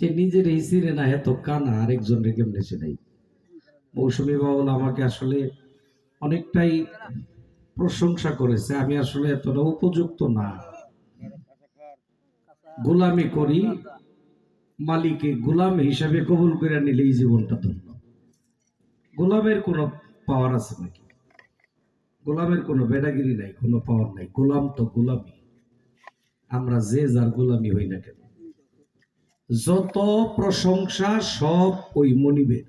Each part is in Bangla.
সে নিজের এই না এত কানা আরেকজন কেমনে নাই মৌসুমী বাউল আমাকে আসলে অনেকটাই প্রশংসা করেছে। আমি আসলে এতটা উপযুক্ত না। গোলামি করি মালিকে গোলাম হিসাবে কবুল করে নিলে এই জীবনটা ধন্য। গোলামের কোনো পাওয়ার আছে নাকি? গোলামের কোনো বেডাগিরি নাই, কোনো পাওয়ার নাই। গোলাম তো গোলামি আমরা যে যার গোলামি হই না কেন? যত প্রশংসা, সব ওই মনিবের।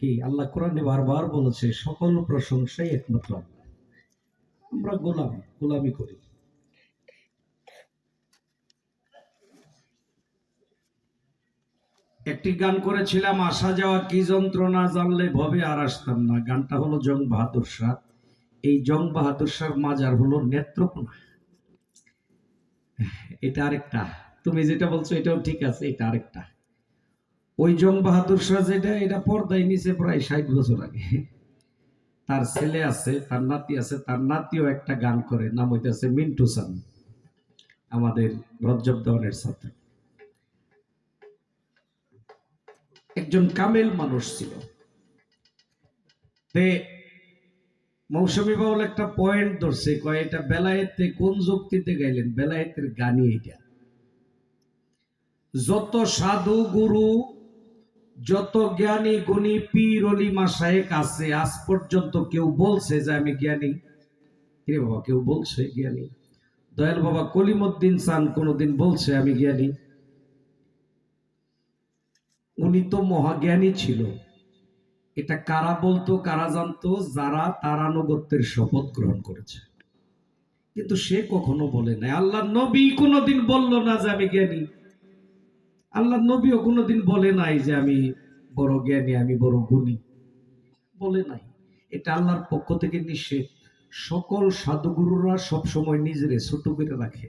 কি, আল্লাহ কোরআনে বারবার বলেছে, সকল প্রশংসাই একমাত্র আমরা গোলাম, গোলামি করি। একটি গান করেছিলাম, আসা যাওয়া কি যন্ত্রণা জানলে ভবে আর আসতাম না। গানটা হলো জং বাহাদুর শাহ। এই জং বাহাদুর শাহ মাজার হলো নেত্রকোনা। এটা আরেকটা। তুমি যেটা বলছো, এটাও ঠিক আছে, এটা আরেকটা। ওই জং বাহাদুর শাহ যেটা, এটা পর্দায় নিচে প্রায় ষাট বছর আগে। তার ছেলে আছে, তার নাতি আছে, তার নাতিও একটা গান করে, নাম হইতেছে মিন্টু সান, আমাদের রজ্জব দেওয়ানের ছাত্র। একজন কামেল মানুষ ছিল। মৌসুমী বাউল একটা পয়েন্ট ধরছে, কয়, এটা বেলায়েতে কোন যুক্তিতে গাইলেন? বেলায়েতের গানই এটা যত সাধু গুরু, যত জ্ঞানী গুণী পীর অলি মাসায়েক আছে, আজ পর্যন্ত কেউ বলছে যে আমি জ্ঞানী। রে বাবা, কেউ বলছে জ্ঞানী? দয়াল বাবা, কলিমুদ্দিন চান কোনোদিন বলছে আমি জ্ঞানী? উনি তো মহাজ্ঞানী ছিল। এটা কারা বলতো, কারা জানতো? যারা তারানুগত্যের শপথ গ্রহণ করেছে। কিন্তু সে কখনো বলে নাই। আল্লাহ নবী কোনোদিন বলল না যে আমি জ্ঞানী। আল্লাহ নবীও কোনোদিন বলে নাই যে আমি বড় জ্ঞানী, আমি বড় গুণী। বলে নাই। এটা আল্লাহর পক্ষ থেকে নিষেধ। সকল সাধুগুরুরা সবসময় নিজেরে ছোট করে রাখে।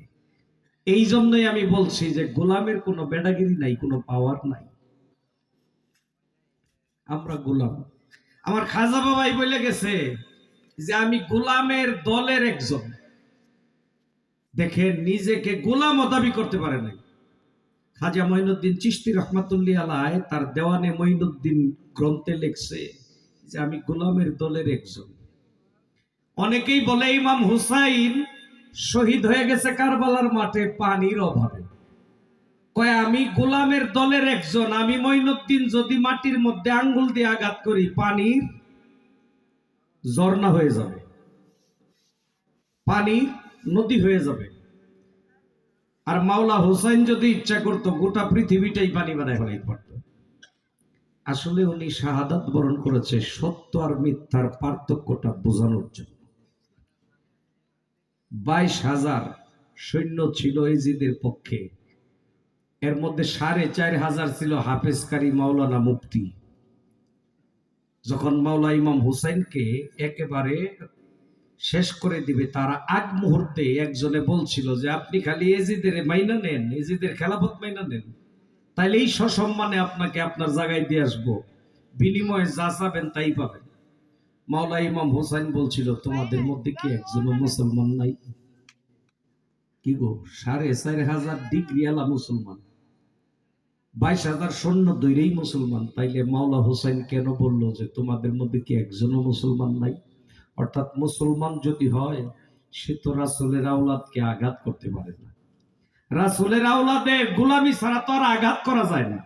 এই জন্যই আমি বলছি যে গোলামের কোনো বেডাগিরি নাই, কোনো পাওয়ার নাই। আমরা গোলাম। আমার খাজা বাবাই বলে গেছে যে আমি গোলামের দলের একজন। দেখে নিজেকে গোলামও দাবি করতে পারে নাই। খাজা মঈনুদ্দিন চিস্তি রহমাতুল্লি আলায় তার দেওয়ানে মঈনুদ্দিন গ্রন্থে লেখছে যে আমি গোলামের দলের একজন। অনেকেই বলে ইমাম হুসাইন শহীদ হয়ে গেছে কারবালার মাঠে পানির অভাবে। কয়, আমি গোলামের দলের একজন, আমি মঈনুদ্দিন যদি মাটির মধ্যে আঙ্গুল দিয়ে আঘাত করি, পানির ঝর্ণা হয়ে যাবে। পানি নদী হয়ে যাবে। আর মাওলা হোসাইন যদি ইচ্ছা করতো, গোটা পৃথিবীটাই পানি বানায় ফেলাই পড়ত আসলে উনি শাহাদাত বরণ করেছে সত্য আর মিথ্যার পার্থক্যটা বোঝানোর জন্য। বাইশ হাজার সৈন্য ছিল এজিদের পক্ষে। এর মধ্যে সাড়ে চার হাজার ছিল হাফেজকারী মাওলানা মুফতি। যখন মাওলা ইমাম হুসাইনকে একেবারে শেষ করে দিবে। তারা আগ মুহূর্তে একজনে বলছিল যে, আপনি খালি এজিদের মাইনা নেন, এজিদের খেলাফত মাইনা নেন। তাইলে এই সসম্মানে আপনাকে আপনার জায়গায় দিয়ে আসব। বিনিময়ে যা চাবেন তাই পাবেন। মাওলা ইমাম হোসাইন বলছিল, তোমাদের মধ্যে কি একজনও মুসলমান নাই? কি গো, সাড়ে চার হাজার ডিগ্রি আলা মুসলমান। বাইশ হাজার সৈন্য দৈরেই মুসলমান। তাইলে মাওলা হোসাইন কেন বলল যে, তোমাদের মধ্যে কি একজনও মুসলমান নাই? অর্থাৎ মুসলমান যদি হয়, সে তো রাসুলের আওলাদকে আঘাত করতে পারে না। রাসুলের আওলাদে গোলামি ছাড়া তো আর আঘাত করা যায় না।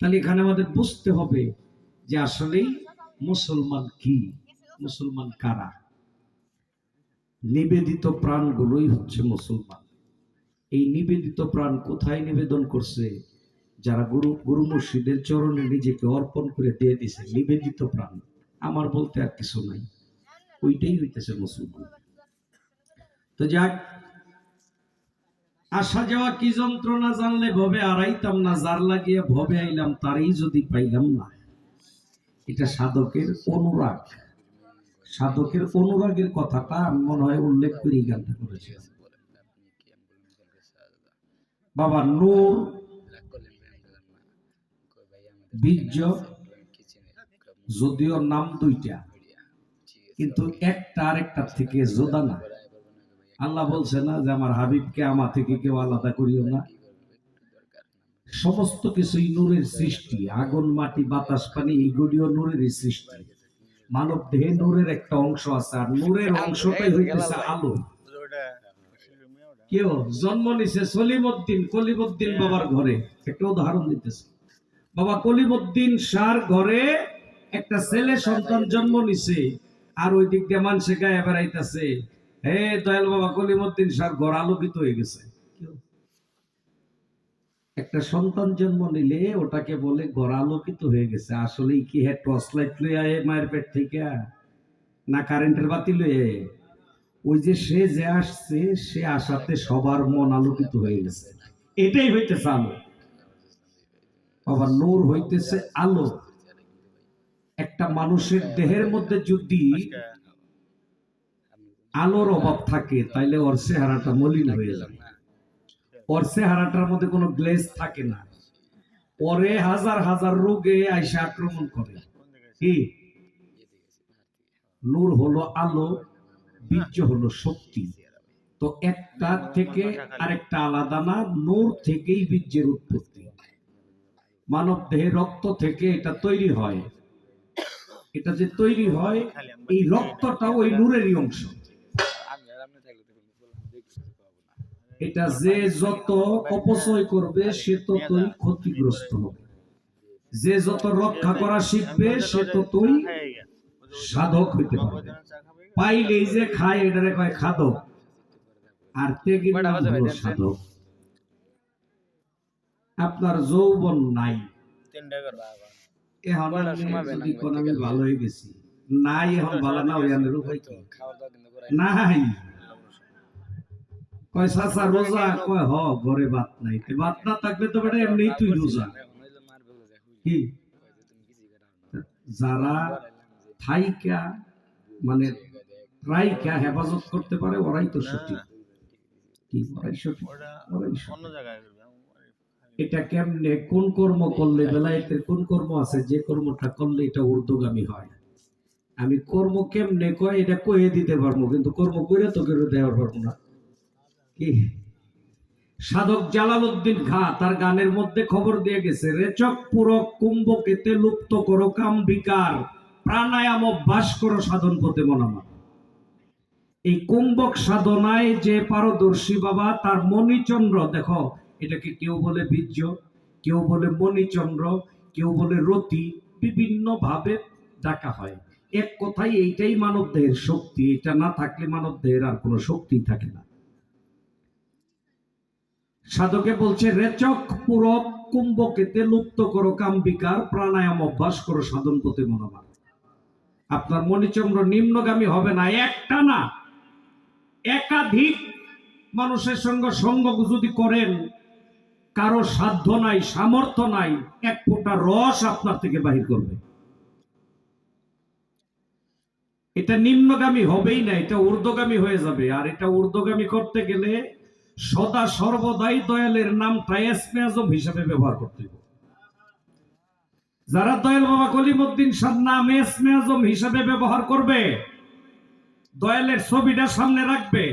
তাহলে এখানে আমাদের বুঝতে হবে যে আসলেই মুসলমান কি? মুসলমান কারা? নিবেদিত প্রাণগুলোই হচ্ছে মুসলমান। এই নিবেদিত প্রাণ কোথায় নিবেদন করছে? যারা গুরু গুরু মুর্শিদের চরণে নিজেকে অর্পণ করে দিয়ে দিছে নিবেদিত প্রাণ। আমার বলতে আর কিছু নাই। ওইটাই হইতেছে মুসলমান তো যাক, আসা যাওয়া কি যন্ত্রণা জানলে ভবে, আড়াইতাম না, যার লাগিয়ে ভবে আইলাম, তারই যদি পাইলাম না। এটা সাধকের অনুরাগ। সাধকের অনুরাগের কথাটা আমি মনে হয় উল্লেখ করেই গানটা করেছিলাম। বাবা, নূর, বীর্য, যদিও নাম দুইটা। কিন্তু একটা আরেকটার থেকে জোদা না। আল্লাহ বলছে না যে আমার হাবিবকে, আমার থেকে কেউ আলাদা করিও না। সমস্ত কিছুই নূরের সৃষ্টি, আগুন, মাটি, বাতাস, পানি, এগুলিও নূরেরই সৃষ্টি। মানব দেহে নূরের একটা অংশ আছে, আর নূরের অংশটাই হইতেছে আলো। কেউ জন্ম নিছে সলিমউদ্দিন কলিমউদ্দিন বাবার ঘরে। একটা উদাহরণ দিতেছে। বাবা কলিমউদ্দিন সার ঘরে একটা ছেলে সন্তান জন্ম নিছে। আর ওই দিক দিয়ে মানুষে গায়ে বেড়াইতেছে। হে দয়াল বাবা কলিমউদ্দিন সার ঘর আলোকিত হয়ে গেছে। একটা সন্তান জন্ম নিলে ওটাকে বলে ঘর আলোকিত হয়ে গেছে। আসলে কি হ্যাঁ টর্চ লাইট লয়ে আয় মায়ের পেট থেকে? না কারেন্টের বাতি লয়ে ওই যে সে যে আসছে, সে আসাতে সবার মন আলোকিত হয়ে গেছে। এটাই হইতেছে আলো। আবার নূর হইতেছে আলো। একটা মানুষের দেহের মধ্যে যদি আলোর অভাব থাকে তাইলে ওর চেহারাটা মলিন হয়ে যাবে। ওর চেহারাটার মধ্যে কোনো গ্লেজ থাকে না। পরে হাজার হাজার রোগে আইসা আক্রমণ করে। কি? নূর হলো আলো বীর্য হলো শক্তি। তো একটা থেকে আরেকটা আলাদা না নূর থেকেই বীর্যের উৎপত্তি। মানব দেহে রক্ত থেকে এটা তৈরি হয়। এটা যে তৈরি হয় এই রক্তটা ওই নূরেরই অংশ। এটা যে যত অপচয় করবে সে ততই ক্ষতিগ্রস্ত হবে। যে যত রক্ষা করা শিখবে সে ততই সাধক হইতে পারবে। পাইলেই যে খায় এটারে কয় খাদক আর হলো সাধক? আপনার যৌবন নাই। এখন যদি আমি ভালো হয়ে গেছি। নাই এখন ভালো না ওই আনের উপায় কি? নাই। কয় সাসা রোজা? কয় হ ঘরে ভাত নাই। ভাত না থাকলে তো বেটা এমনি তুই রোজা। কি? যারা থাইকা মানে রাইকা হেফাজত করতে পারে ওরাই তো সঠিক। কি? ওরাই সঠিক। ওরাই সঠিক। এটা কেমনে, কোন কর্ম করলে, বেলায়েতের কোন কর্ম আছে? যে কর্মটা করলে এটা ঊর্ধ্বগামী হয়। আমি কর্ম কেমনে কয়, এটা কয়ে দিতে পারব, কিন্তু কর্ম করে তো করে দেওয়ার পারব না। কি? সাধক জালালউদ্দিন খা, তার গানের মধ্যে খবর দিয়ে গেছে, রেচক পুরক কুম্ভকেতে লুপ্ত করো কাম বিকার প্রাণায়াম অভ্যাস করো সাধন পথে মনামা। এই কুম্ভক সাধনায় যে পারদর্শী বাবা, তার মণিচন্দ্র, দেখো এটাকে কেউ বলে বীর্য, কেউ বলে মণিচন্দ্র, কেউ বলে রতি বিভিন্ন ভাবে ডাকা হয়। এক কথায় এইটাই মানব দেহের শক্তি, এটা না থাকলে মানব দেহের আর কোনো শক্তি থাকে না। সাধকে বলছে, রেচক পুরব কুম্ভকেতে লুপ্ত করো কাম্বিকার, প্রাণায়াম অভ্যাস করো সাধন পথে মনোমান আপনার মণিচন্দ্র নিম্নগামী হবে না, একটা না। একাধিক মানুষের সঙ্গে সঙ্গ যদি করেন। কারও সাধ্য নাই, সামর্থ্য নাই, এক ফোঁটা রস আপনার থেকে বাহির করবে। এটা নিম্নগামী হবেই না, এটা ঊর্ধ্বগামী হয়ে যাবে। আর এটা ঊর্ধ্বগামী করতে গেলে সদা সর্বদাই দয়ালের নামটা এসমে হিসাবে ব্যবহার করতে হবে। যারা দয়াল বাবা কলিমুদ্দিন সার নাম এসমে আজম হিসাবে ব্যবহার করবে, দয়ালের ছবিটা সামনে রাখবে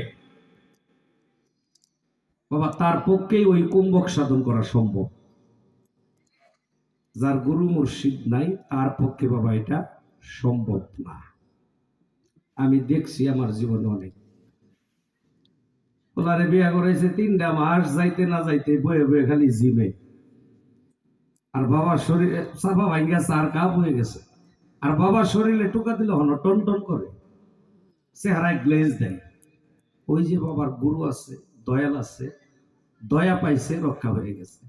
বাবা, তার পক্ষেই ওই কুম্ভক সাধন করা সম্ভব। যার গুরু মুর্শিদ নাই, তার পক্ষে বাবা, এটা সম্ভব না। আমি দেখছি আমার জীবনে অনেক। ওনারে বিয়া করেছে তিনটা মাস, যাইতে না যাইতে বয়ে বয়ে খালি জিমে। আর বাবার শরীরে সাফা ভাই গেছে আর কাপ হয়ে গেছে। আর বাবার শরীরে টোকা দিলে হন, টন টন করে। চেহারায় গ্লেজ দেয়। ওই যে বাবার গুরু আছে, দয়াল আছে দয়া পাইছে রক্ষা হয়ে গেছে।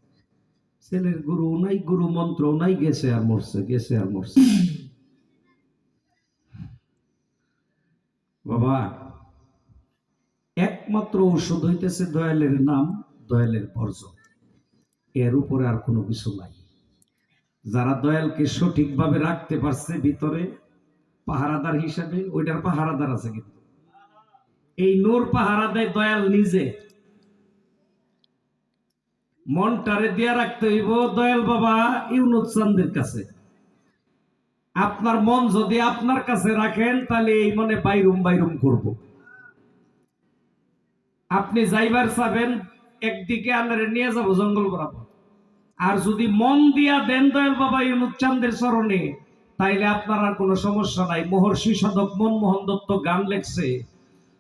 ছেলের গুরু নাই, গুরু মন্ত্র নাই, গেছে আর মরছে, গেছে আর মরছে। বাবা, একমাত্র ঔষধ হইতেছে দয়ালের নাম, দয়ালের বর্জন। এর উপরে আর কোনো কিছু নাই। যারা দয়ালকে সঠিকভাবে রাখতে পারছে ভিতরে, পাহারাদার হিসাবে, ওইটার পাহারাদার আছে কিন্তু। এই নূর পাহারা দেয় দয়াল নিজে। মনটারে দিয়া রাখতে হইব দয়াল বাবা ইউনুস চান্দের কাছে। আপনার মন যদি আপনার কাছে রাখেন, তাহলে এই মনে বাইরুম বাইরুম করব। আপনি যাইবার চাবেন, একদিকে আনারে নিয়ে যাব জঙ্গল বরাবর। আর যদি মন দিয়া দেন দয়াল বাবা ইউনুস চান্দের চরণে, তাইলে আপনার আর কোনো সমস্যা নাই। মহর্ষি সাধক মনমোহন দত্ত গান লেখছে,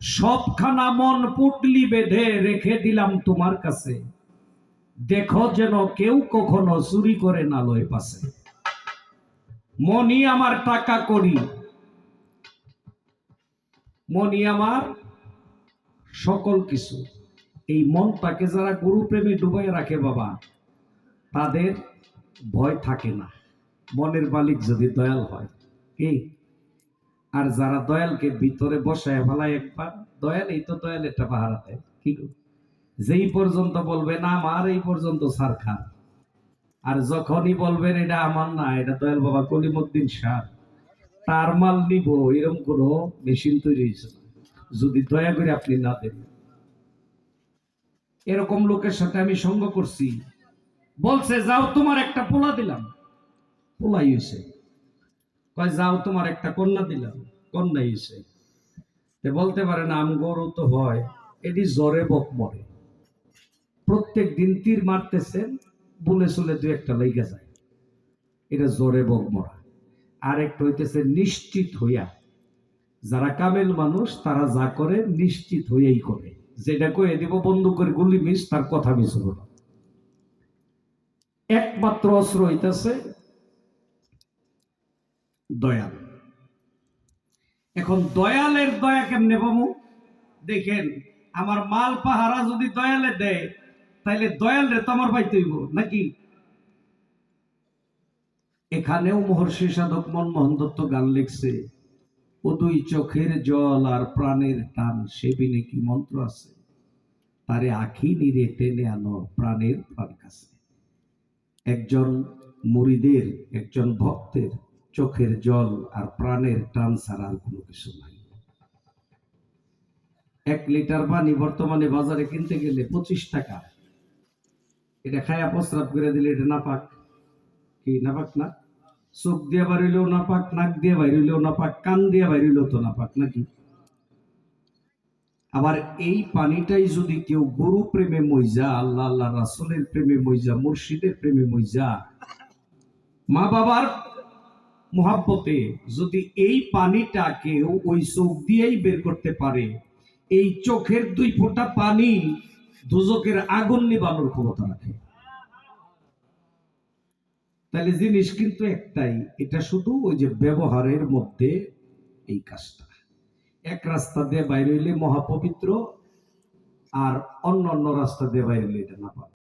সবখানা মন পুটলি বেঁধে রেখে দিলাম তোমার কাছে। দেখো যেন কেউ কখনো চুরি করে না লয় পাশে মনি আমার টাকা করি। মনি আমার সকল কিছু। এই মনটাকে যারা গুরু প্রেমে ডুবাই রাখে বাবা, তাদের ভয় থাকে না। মনের মালিক যদি দয়াল হয়, কি? আর যারা দয়ালকে ভিতরে বসায় ফেলায় একবার, দয়াল এই তো দয়াল একটা পাহারা দেয়। কি? যেই পর্যন্ত বলবেন আমার এই পর্যন্ত সার খান আর যখনই বলবেন, এটা আমার না, এটা দয়াল বাবা কলিমুদ্দিন শাহ তার মাল নিব, এরকম কোনো মেশিন তৈরি হয়েছে যদি দয়া করে আপনি না দেন। এরকম লোকের সাথে আমি সঙ্গ করছি। বলছে, যাও, তোমার একটা পোলা দিলাম। পোলাই হয়েছে। কয়, যাও, তোমার একটা কন্যা দিলাম। কন্যা হয়েছে। বলতে পারে না আম গরু তো হয়। এটি জ্বরে বক মরে। প্রত্যেক দিন তীর মারতেছেন বলে চলে দু একটা লেগে যায়। এটা জোরে বক মরা। আর একটা হইতেছে নিশ্চিত হইয়া। যারা কামেল মানুষ, তারা যা করে নিশ্চিত হইয়াই করে। যেটা কয়ে দিব, বন্ধু করে গুলি মিস, তার কথা মিস হলো একমাত্র অস্ত্র হইতেছে দয়াল। এখন দয়ালের দয়া কেমনে বাবু দেখেন, আমার মাল পাহারা যদি দয়ালে দেয় তাইলে দয়াল রে তো আমার পাইতে হইব, নাকি? এখানেও মহর্ষি সাধক মনমোহন দত্ত গান লিখছে, ও দুই চোখের জল আর প্রাণের টান, সে বিনে কি মন্ত্র আছে? তারে আখি নিরে টেনে আনো, প্রাণের প্রাণ কাছে। একজন মুড়িদের, একজন ভক্তের চোখের জল আর প্রাণের টান ছাড়া আর কোনো কিছু নাই। এক লিটার পানি বর্তমানে বাজারে কিনতে গেলে পঁচিশ টাকা। এটা খায়া প্রস্রাব করে দিলে এটা নাপাক। কি, নাপাক না? চোখ দিয়ে বাড়িলেও নাপাক, নাক দিয়ে বাইরিলেও নাপাক, কান দিয়ে বাইরিলেও তো নাপাক নাকি? আবার এই পানিটাই যদি কেউ গুরু প্রেমে মইজা, আল্লাহ আল্লাহ রাসুলের প্রেমে মইজা, মুর্শিদের প্রেমে মইজা, মা বাবার মহাব্বতে যদি এই পানিটা কেউ ওই চোখ দিয়েই বের করতে পারে, এই চোখের দুই ফোঁটা পানি দুজকের আগুন নিবানোর ক্ষমতা রাখে। তাহলে জিনিস কিন্তু একটাই, এটা শুধু ওই যে ব্যবহারের মধ্যে এই কাজটা। এক রাস্তা দিয়ে বাইরে হইলে মহাপবিত্র, আর অন্য অন্য রাস্তা দিয়ে বাইরে হইলে এটা না